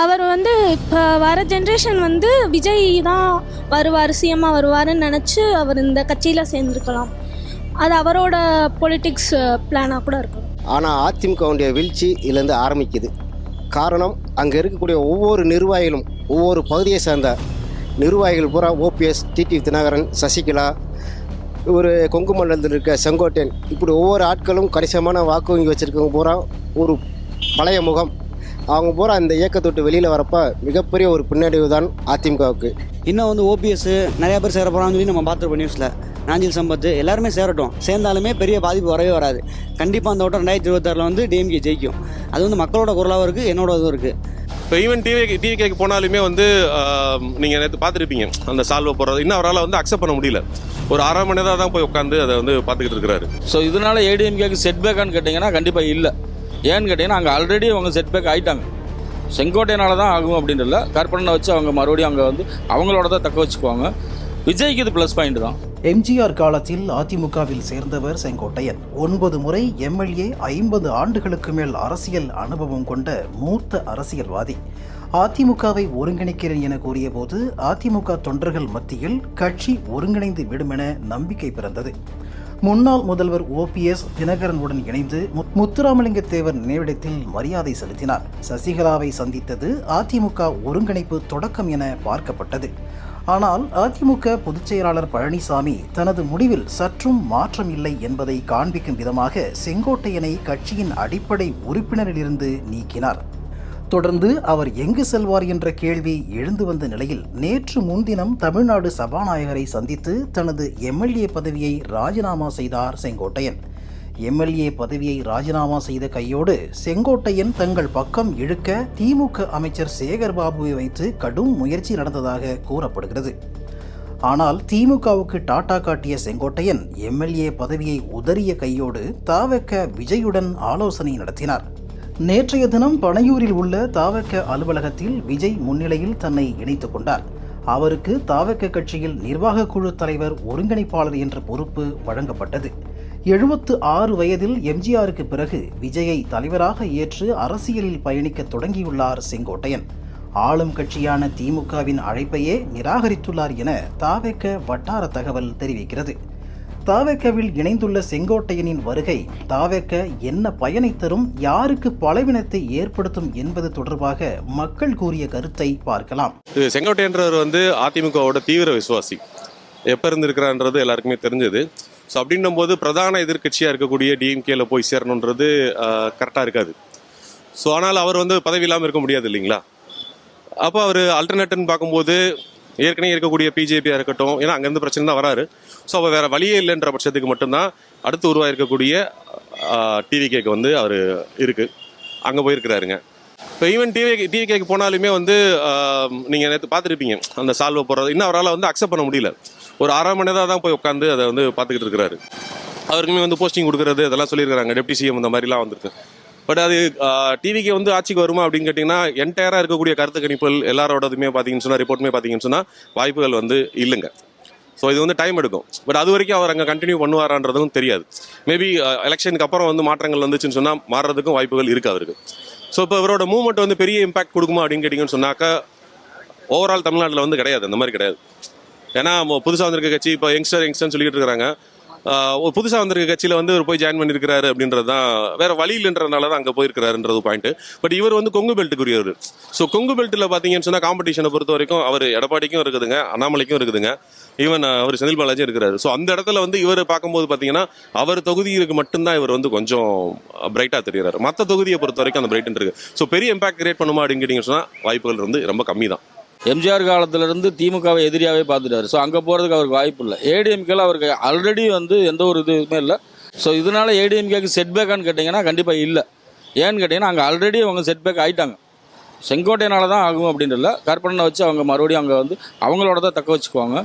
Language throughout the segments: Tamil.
அவர் வந்து இப்போ வர ஜென்ரேஷன் வந்து விஜய் தான் வருவார் சிஎம்மாக வருவாருன்னு நினச்சி அவர் இந்த கட்சியில் சேர்ந்துருக்கலாம். அது அவரோட பொலிட்டிக்ஸ் பிளானாக கூட இருக்கும். ஆனால் அதிமுகவுடைய வீழ்ச்சி இதுலேருந்து ஆரம்பிக்குது. காரணம் அங்கே இருக்கக்கூடிய ஒவ்வொரு நிர்வாகிகளும் ஒவ்வொரு பகுதியை சேர்ந்த நிர்வாகிகள் பூரா ஓபிஎஸ் டிடி தினகரன் சசிகலா ஒரு கொங்கு மண்டலத்தில் இருக்க செங்கோட்டையன் இப்படி ஒவ்வொரு ஆட்களும் கணிசமான வாக்கு வங்கி வச்சுருக்கவங்க பூரா ஒரு பழைய முகம். அவங்க பூரா இந்த இயக்கத்தை விட்டு வெளியில் வரப்போ மிகப்பெரிய ஒரு பின்னடைவு தான் அதிமுகவுக்கு. இன்னும் வந்து ஓபிஎஸ் நிறைய பேர் சேர போகிறான்னு சொல்லி நம்ம பார்த்துருப்போம் நியூஸில். நாஞ்சில் சம்பத் எல்லாருமே சேரட்டும். சேர்ந்தாலுமே பெரிய பாதிப்பு வரவே வராது. கண்டிப்பாக அந்த ஓட்டம் ரெண்டாயிரத்தி இருபத்தாறில் வந்து டிஎம்கே ஜெயிக்கும். அது வந்து மக்களோட குரலாகவும் இருக்குது என்னோட இதுவும் இருக்குது இப்போ ஈவன் டிவி டிவிகேக்கு போனாலுமே வந்து நீங்கள் நேற்று பார்த்துருப்பீங்க. அந்த சால்வை போடுறது. இன்னும் அவரால் வந்து அக்செப்ட் பண்ண முடியல. ஒரு அரை மணி நேரம் தான் போய் உட்காந்து அதை வந்து பார்த்துக்கிட்டு இருக்கிறாரு. ஸோ இதனால ஏடிஎம்கேக்கு செட்பேக்கான்னு கேட்டிங்கன்னா கண்டிப்பாக இல்லை. ஏன்னு கேட்டிங்கன்னா அங்கே ஆல்ரெடி அவங்க செட்பேக் ஆயிட்டாங்க. செங்கோட்டையனால தான் ஆகும் அப்படின்னு இல்லை. கற்பனை வச்சு அவங்க மறுபடியும் அங்கே வந்து அவங்களோட தான் தக்க வச்சுக்குவாங்க. விஜய்க்கு இது ப்ளஸ் பாயிண்ட் தான். எம்ஜிஆர் காலத்தில் அதிமுகவில் சேர்ந்தவர் செங்கோட்டையன். ஒன்பது முறை எம்எல்ஏ ஐம்பது ஆண்டுகளுக்கு மேல் அரசியல் அனுபவம் கொண்ட மூத்த அரசியல்வாதி. அதிமுகவை ஒருங்கிணைக்கிறேன் என கூறியபோது அதிமுக தொண்டர்கள் மத்தியில் கட்சி ஒருங்கிணைந்து விடுமென நம்பிக்கை பிறந்தது. முன்னாள் முதல்வர் ஓபிஎஸ் தினகரனுடன் இணைந்து முத்துராமலிங்க தேவர் நினைவிடத்தில் மரியாதை செலுத்தினார். சசிகலாவை சந்தித்தது அதிமுக ஒருங்கிணைப்பு தொடக்கம் என பார்க்கப்பட்டது. ஆனால் அதிமுக பொதுச் செயலாளர் பழனிசாமி தனது முடிவில் சற்றும் மாற்றம் இல்லை என்பதை காண்பிக்கும் விதமாக செங்கோட்டையனை கட்சியின் அடிப்படை உறுப்பினரிலிருந்து நீக்கினார். தொடர்ந்து அவர் எங்கு செல்வார் என்ற கேள்வி எழுந்து வந்த நிலையில் நேற்று முன்தினம் தமிழ்நாடு சபாநாயகரை சந்தித்து தனது எம்எல்ஏ பதவியை ராஜினாமா செய்தார் செங்கோட்டையன். எம்எல்ஏ பதவியை ராஜினாமா செய்த கையோடு செங்கோட்டையன் தங்கள் பக்கம் இழுக்க திமுக அமைச்சர் சேகர் பாபுவை வைத்து கடும் முயற்சி நடந்ததாக கூறப்படுகிறது. ஆனால் திமுகவுக்கு டாட்டா காட்டிய செங்கோட்டையன் எம்எல்ஏ பதவியை உதறிய கையோடு தாவக்க விஜயுடன் ஆலோசனை நடத்தினார். நேற்றைய தினம் பனையூரில் உள்ள தாவக அலுவலகத்தில் விஜய் முன்னிலையில் தன்னை இணைத்துக் கொண்டார். அவருக்கு தாவக கட்சியில் நிர்வாக குழு தலைவர் ஒருங்கிணைப்பாளர் என்ற பொறுப்பு வழங்கப்பட்டது. எழுபத்து ஆறு வயதில் எம்ஜிஆருக்கு பிறகு விஜயை தலைவராக ஏற்று அரசியலில் பயணிக்க தொடங்கியுள்ளார் செங்கோட்டையன். ஆளும் கட்சியான திமுகவின் அழைப்பையே நிராகரித்துள்ளார் என தாவெக்க வட்டார தகவல் தெரிவிக்கிறது. தாவேக்கவில் இணைந்துள்ள செங்கோட்டையனின் வருகை தாவேக்க என்ன பயனை தரும் யாருக்கு பலவினத்தை ஏற்படுத்தும் என்பது தொடர்பாக மக்கள் கூறிய கருத்தை பார்க்கலாம். இது செங்கோட்டையன்றவர் வந்து அதிமுகவோட தீவிர விசுவாசி. எப்போ இருந்திருக்கிறான்றது எல்லாருக்குமே தெரிஞ்சது. ஸோ அப்படின்னும் போது பிரதான எதிர்க்கட்சியாக இருக்கக்கூடிய டிஎம்கேல போய் சேரணுன்றது கரெக்டாக இருக்காது. ஸோ ஆனால் அவர் வந்து பதவி இல்லாமல் இருக்க முடியாது இல்லைங்களா? அப்போ அவர் அல்டர்னேட்னு பார்க்கும்போது ஏற்கனவே இருக்கக்கூடிய பிஜேபியாக இருக்கட்டும் ஏன்னா அங்கேருந்து பிரச்சனை தான் வராரு. ஸோ அவர் வேறு வழியே இல்லைன்ற பட்சத்துக்கு மட்டும்தான் அடுத்து உருவாயிருக்கக்கூடிய டிவிகேக்கு வந்து அவர் இருக்குது அங்கே போயிருக்கிறாருங்க. இப்போ ஈவன் டிவி டிவி கேக்கு போனாலுமே வந்து நீங்கள் நேற்று பார்த்துருப்பீங்க அந்த சால்வை போடுறது. இன்னும் அவரால் வந்து அக்செப்ட் பண்ண முடியல. ஒரு அரை மணி நேரம் தான் போய் உட்காந்து அதை வந்து பார்த்துக்கிட்டு இருக்கிறாரு. அவருக்குமே வந்து போஸ்டிங் கொடுக்குறது அதெல்லாம் சொல்லியிருக்காங்க டெப்டி சிஎம் இந்த மாதிரிலாம் வந்திருக்கு. பட் அது டிவிக்கு வந்து ஆட்சிக்கு வருமா அப்படின்னு கேட்டிங்கன்னா என்டையராக இருக்கக்கூடிய கருத்து கணிப்புகள் எல்லாரோடதுமே பார்த்தீங்கன்னு சொன்னால் ரிப்போர்ட்டுமே பார்த்தீங்கன்னு சொன்னால் வாய்ப்புகள் வந்து இல்லைங்க. ஸோ இது வந்து டைம் எடுக்கும். பட் அது வரைக்கும் அவர் அங்கே கண்டினியூ பண்ணுவாரான்றதும் தெரியாது. மேபி எலெக்ஷனுக்கு அப்புறம் வந்து மாற்றங்கள் வந்துச்சுன்னு சொன்னால் மாறுறதுக்கும் வாய்ப்புகள் இருக்குது அவருக்கு. ஸோ இப்போ இவரோட மூவ்மெண்ட் வந்து பெரிய இம்பாக்ட் கொடுக்குமா அப்படின்னு கேட்டிங்கன்னு சொன்னாக்கா ஓவரால் தமிழ்நாட்டில் வந்து கிடையாது. அந்த மாதிரி கிடையாது. ஏன்னா புதுசாக வந்திருக்க கட்சி இப்போ யங்ஸ்டர் யங்ஸ்டர்னு சொல்லிட்டு இருக்கிறாங்க. ஒரு புதுசாக வந்திருக்க கட்சியில் வந்து இவர் போய் ஜாயின் பண்ணியிருக்கிறாரு அப்படின்றது தான் வேற வழி இல்லைன்றதுனால தான் அங்கே போயிருக்கிறாருன்றது பாயிண்ட் பட் இவர் வந்து கொங்கு பெல்ட்டுக்குரியவர் ஸோ கொங்கு பெல்ட்டில் பார்த்தீங்கன்னு சொன்னால் காம்படிஷனை பொறுத்த வரைக்கும் அவர் எடப்பாடிக்கும் இருக்குதுங்க அண்ணாமலைக்கும் இருக்குதுங்க. ஈவன் அவர் செந்தில் பாலாஜியும் இருக்கிறாரு. ஸோ அந்த இடத்துல வந்து இவர் பார்க்கும்போது பார்த்தீங்கன்னா அவர் தொகுதிக்கு மட்டும்தான் இவர் வந்து கொஞ்சம் பிரைட்டாக தெரிகிறார் மற்ற தொகுதியை பொறுத்த வரைக்கும் அந்த பிரைட்டன் இருக்குது ஸோ பெரிய இம்பாக்ட் கிரியேட் பண்ணுமா அப்படின்னு கேட்டிங்கன்னு சொன்னால் வாய்ப்புகள் வந்து ரொம்ப கம்மி தான் எம்ஜிஆர் காலத்திலிருந்து திமுகவை எதிரியாகவே பார்த்துட்டாரு. ஸோ அங்கே போகிறதுக்கு அவருக்கு வாய்ப்பு இல்லை. ஏடிஎம்கேல அவருக்கு ஆல்ரெடி வந்து எந்த ஒரு இதுவுமே இல்லை. ஸோ இதனால ஏடிஎம்கேக்கு செட்பேக்கான்னு கேட்டிங்கன்னா கண்டிப்பாக இல்லை. ஏன்னு கேட்டிங்கன்னா அங்கே ஆல்ரெடி அவங்க செட்பேக் ஆகிட்டாங்க செங்கோட்டையனால தான் ஆகும் அப்படின்னு இல்லை. கற்பனை வச்சு அவங்க மறுபடியும் அங்கே வந்து அவங்களோட தான் தக்க வச்சுக்குவாங்க.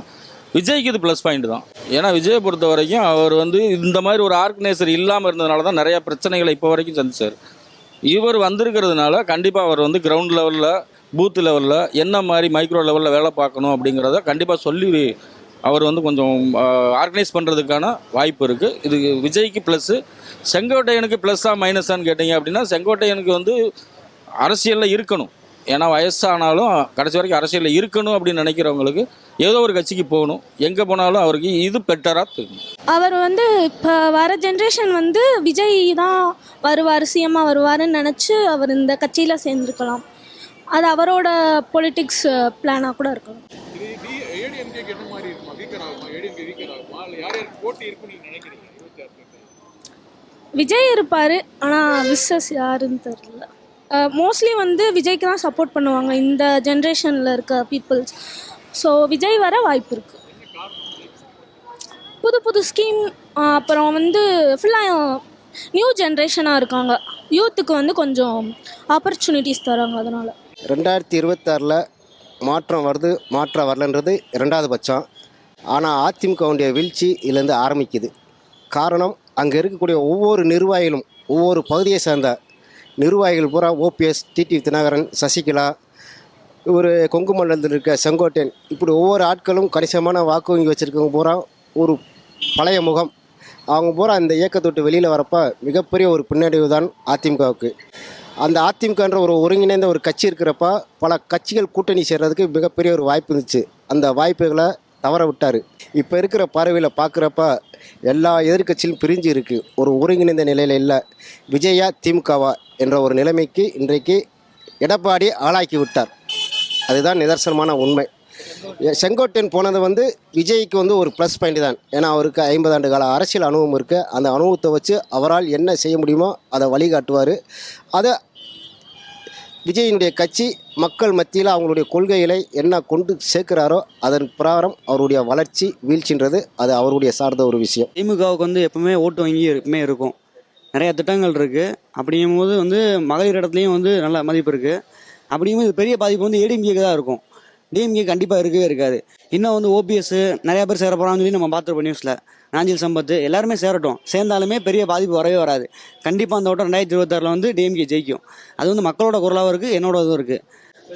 விஜய்க்கு இது ப்ளஸ் பாயிண்ட் தான். ஏன்னா விஜயை பொறுத்த வரைக்கும் அவர் வந்து இந்த மாதிரி ஒரு ஆர்கனைசர் இல்லாமல் இருந்ததுனால தான் நிறையா பிரச்சனைகளை இப்போ வரைக்கும் சந்திச்சார். இவர் வந்திருக்கிறதுனால கண்டிப்பாக அவர் வந்து கிரவுண்ட் லெவலில் பூத் லெவலில் என்ன மாதிரி மைக்ரோ லெவலில் வேலை பார்க்கணும் அப்படிங்கிறத கண்டிப்பாக சொல்லி அவர் வந்து கொஞ்சம் ஆர்கனைஸ் பண்ணுறதுக்கான வாய்ப்பு இருக்குது இது விஜய்க்கு ப்ளஸ்ஸு செங்கோட்டையனுக்கு ப்ளஸ்ஸாக மைனஸான்னு கேட்டிங்க அப்படின்னா செங்கோட்டையனுக்கு வந்து அரசியலில் இருக்கணும். ஏன்னா வயசானாலும் கடைசி வரைக்கும் அரசியலில் இருக்கணும் அப்படின்னு நினைக்கிறவங்களுக்கு ஏதோ ஒரு கட்சிக்கு போகணும். எங்கே போனாலும் அவருக்கு இது பெட்டராக தெரியும். அவர் வந்து இப்போ வர ஜென்ரேஷன் வந்து விஜய் தான் வருவார் சிஎம்மாக வருவாருன்னு நினச்சி அவர் இந்த கட்சியில் சேர்ந்துருக்கலாம். அது அவரோட பொலிட்டிக்ஸ் பிளானாக கூட இருக்கலாம் விஜய் இருப்பார் ஆனால் விஸ்ஸஸ் யாருன்னு தெரில மோஸ்ட்லி வந்து விஜய்க்கு தான் சப்போர்ட் பண்ணுவாங்க இந்த ஜென்ரேஷனில் இருக்க பீப்புள்ஸ் ஸோ விஜய் வர வாய்ப்பு இருக்குது புது புது ஸ்கீம் அப்புறம் வந்து ஃபுல்லாக நியூ ஜென்ரேஷனாக இருக்காங்க. யூத்துக்கு வந்து கொஞ்சம் ஆப்பர்ச்சுனிட்டிஸ் தராங்க அதனால். ரெண்டாயிரத்தி இருபத்தாறில் மாற்றம் வருது மாற்றம் வரலன்றது ரெண்டாவது பட்சம். ஆனால் அதிமுகவுடைய வீழ்ச்சி இதுலேருந்து ஆரம்பிக்குது. காரணம் அங்கே இருக்கக்கூடிய ஒவ்வொரு நிர்வாகிகளும் ஒவ்வொரு பகுதியை சேர்ந்த நிர்வாகிகள் பூரா ஓபிஎஸ் டிடி தினகரன் சசிகலா ஒரு கொங்கு மண்டலத்தில் இருக்க செங்கோட்டையன் இப்படி ஒவ்வொரு ஆட்களும் கணிசமான வாக்கு வங்கி வச்சுருக்கவங்க பூரா ஒரு பழைய முகம். அவங்க பூரா அந்த இயக்கத்தொட்டு வெளியில் வரப்போ மிகப்பெரிய ஒரு பின்னடைவு தான் அதிமுகவுக்கு. அந்த அதிமுகன்ற ஒரு ஒருங்கிணைந்த ஒரு கட்சி இருக்கிறப்ப பல கட்சிகள் கூட்டணி சேர்றதுக்கு மிகப்பெரிய ஒரு வாய்ப்பு இருந்துச்சு. அந்த வாய்ப்புகளை தவற விட்டார். இப்போ இருக்கிற பார்வையில் பார்க்குறப்ப எல்லா எதிர்கட்சியும் பிரிஞ்சு இருக்குது ஒரு ஒருங்கிணைந்த நிலையில் இல்லை. விஜயா திமுகவா என்ற ஒரு நிலைமைக்கு இன்றைக்கு எடப்பாடி ஆளாக்கி விட்டார். அதுதான் நிதர்சனமான உண்மை. செங்கோட்டையன் போனது வந்து விஜய்க்கு வந்து ஒரு ப்ளஸ் பாயிண்ட் தான். ஏன்னா அவருக்கு ஐம்பது ஆண்டு கால அரசியல் அனுபவம் இருக்குது அந்த அனுபவத்தை வச்சு அவரால் என்ன செய்ய முடியுமோ அதை வழிகாட்டுவார். அதை விஜயினுடைய கட்சி மக்கள் மத்தியில் அவங்களுடைய கொள்கைகளை என்ன கொண்டு சேர்க்கிறாரோ அதன் பிரகாரம் அவருடைய வளர்ச்சி வீழ்ச்சின்றது அது அவருடைய சார்ந்த ஒரு விஷயம். திமுகவுக்கு வந்து எப்பவுமே ஓட்டு வங்கி எப்பவுமே இருக்கும். நிறைய திட்டங்கள் இருக்குது அப்படிங்கும்போது வந்து மகளிர் இடத்துலையும் வந்து நல்ல மதிப்பு இருக்குது அப்படிங்கும்போது பெரிய பாதிப்பு வந்து ஏடிஎம்கேக்கு தான் இருக்கும். டிஎம்கே கண்டிப்பாக இருக்கவே இருக்காது. இன்னும் வந்து ஓபிஎஸ் நிறைய பேர் சேர போகிறாங்கன்னு சொல்லி நம்ம பார்த்துருப்போம் நியூஸில் நாஞ்சில் சம்பத்து எல்லாருமே சேரட்டும். சேர்ந்தாலுமே பெரிய பாதிப்பு வரவே வராது. கண்டிப்பாக அந்த ஓட்டம் ரெண்டாயிரத்தி இருபத்தாறில் வந்து டிஎம்கே ஜெயிக்கும். அது வந்து மக்களோட குரலாகவும் இருக்குது என்னோட இதுவும் இருக்குது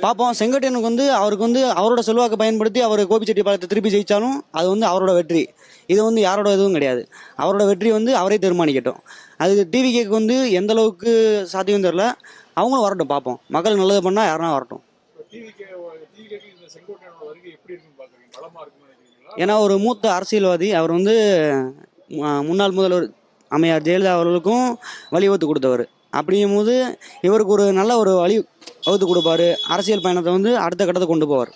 பார்ப்போம். செங்கோட்டையனுக்கு வந்து அவருக்கு வந்து அவரோட செல்வாக்கை பயன்படுத்தி அவர் கோபிச்செட்டிப்பாளையத்தை திருப்பி ஜெயித்தாலும் அது வந்து அவரோட வெற்றி. இது வந்து யாரோட இதுவும் கிடையாது. அவரோட வெற்றி வந்து அவரே தீர்மானிக்கட்டும். அது டிவிகேக்கு வந்து எந்த அளவுக்கு சாத்தியம் தெரில அவங்களும் வரட்டும் பார்ப்போம். மக்கள் நல்லது பண்ணால் யாருன்னா வரட்டும். ஏன்னா ஒரு மூத்த அரசியல்வாதி அவர் வந்து முன்னாள் முதல்வர் அம்மையார் ஜெயலலிதா அவர்களுக்கும் வழிவகுத்து கொடுத்தவர். அப்படிங்கும்போது இவருக்கு ஒரு நல்ல ஒரு வழி வகுத்து கொடுப்பாரு. அரசியல் பயணத்தை வந்து அடுத்த கட்டத்தை கொண்டு போவார்.